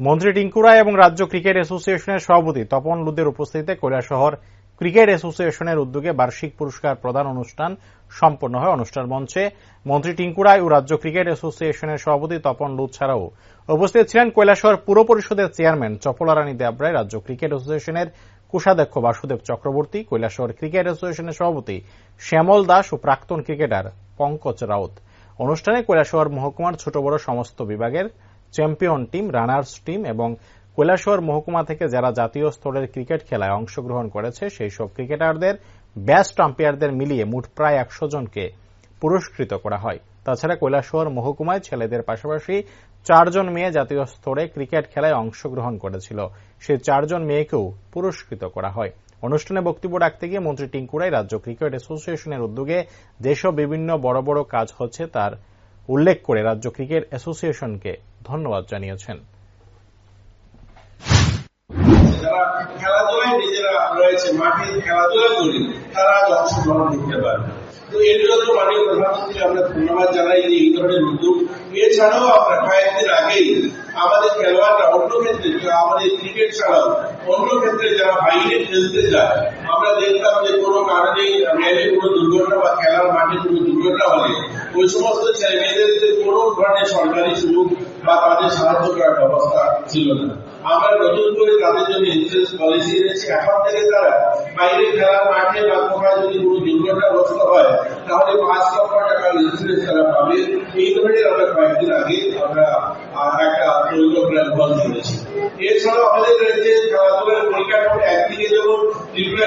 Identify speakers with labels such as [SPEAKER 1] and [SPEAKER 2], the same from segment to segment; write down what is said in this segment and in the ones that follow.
[SPEAKER 1] মন্ত্রী টিঙ্কু রায় এবং রাজ্য ক্রিকেট অ্যাসোসিয়েশনের সভাপতি তপন লুদের উপস্থিতিতে কৈলাসহর ক্রিকেট অ্যাসোসিয়েশনের উদ্যোগে বার্ষিক পুরস্কার প্রদান অনুষ্ঠান সম্পন্ন হয় অনুষ্ঠান মঞ্চে। মন্ত্রী টিঙ্কু রায় ও রাজ্য ক্রিকেট অ্যাসোসিয়েশনের সভাপতি তপন লুদ ছাড়াও উপস্থিত ছিলেন কৈলাসহর পুর পরিষদের চেয়ারম্যান চপলারানী দেবরায়, রাজ্য ক্রিকেট অ্যাসোসিয়েশনের কোষাধ্যক্ষ বাসুদেব চক্রবর্তী কৈলাসহর ক্রিকেট অ্যাসোসিয়েশনের সভাপতি শ্যামল দাস ও প্রাক্তন ক্রিকেটার পঙ্কজ রাউত। অনুষ্ঠানে কৈলাসহর মহকুমার ছোট বড় সমস্ত বিভাগের চ্যাম্পিয়ন টিম, রানার্স টিম এবং কৈলাসহর মহকুমা থেকে যারা জাতীয় স্তরের ক্রিকেট খেলায় অংশগ্রহণ করেছে, সেই সব ক্রিকেটারদের বেস্ট আম্পায়ারদের মিলিয়ে মোট প্রায় একশো জনকে পুরস্কৃত করা হয়। তাছাড়া কৈলাসহর মহকুমায় ছেলেদের পাশাপাশি চারজন মেয়ে জাতীয় স্তরে ক্রিকেট খেলায় অংশগ্রহণ করেছিল। সেই চারজন মেয়েকেও পুরস্কৃত করা হয়। অনুষ্ঠানে বক্তব্য রাখতে গিয়ে মন্ত্রী টিঙ্কুরাই রাজ্য ক্রিকেট অ্যাসোসিয়েশনের উদ্যোগে যেসব বিভিন্ন বড় বড় কাজ হচ্ছে তার উল্লেখ করে রাজ্য ক্রিকেট অ্যাসোসিয়েশনকে ধন্যবাদ জানিয়েছেন।
[SPEAKER 2] যারা আমাদের অন্য ক্ষেত্রে আমাদের ক্রিকেট অন্য ক্ষেত্রে যারা খেলতে যায়, আমরা কোনো কোনো দুর্ঘটনা বা খেলার মাঠে কোনো দুর্ঘটনা হলে ওই সমস্ত ছেলে মেয়েদেরকে কোনো ধরনের সরকারি সুযোগ বা তাদের সাহায্য করার ব্যবস্থা ছিল না। আমরা নতুন করে তাদের জন্য ইন্স্যুরেন্স পলিসি এনেছি এখন থেকে তারা বাইরে খেলার মাঠে বা কোথাও যদি কোনো দুর্ঘটনাগ্রস্ত হয়, তাহলে পাঁচ লক্ষ টাকার ইন্স্যুরেন্স তারা পাবে। এই ধরনের আমরা কয়েকদিন আগে আমরা একটা প্রোগ্রাম বন্ধ করেছি। এছাড়াও আমাদের রাজ্যে খেলাধুলার পরিকাঠামো একদিকে যেমন ত্রিপুরা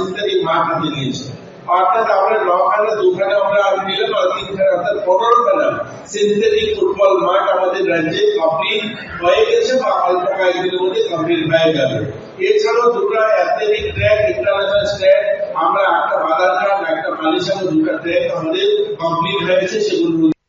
[SPEAKER 2] সিনথেটিক মাঠ হাতে নিয়েছে অর্থাৎ আমরা নখানা দুখানা আমরা আর নিলাম, আর তিনখানা অর্থাৎ পনেরোখানা সিনথেটিক ফুটবল মাঠ আমাদের রাজ্যে কমপ্লিট হয়ে গেছে বা অল্প কয়েকদিনের মধ্যে কমপ্লিট হয়ে যাবে এছাড়াও দুটো অ্যাথলেটিক ট্র্যাক ইন্টারন্যাশনাল ট্র্যাক আমরা একটা বাধারঘাট একটা মালিশানো দুটো ট্র্যাক আমাদের কমপ্লিট হয়েছে সেগুলো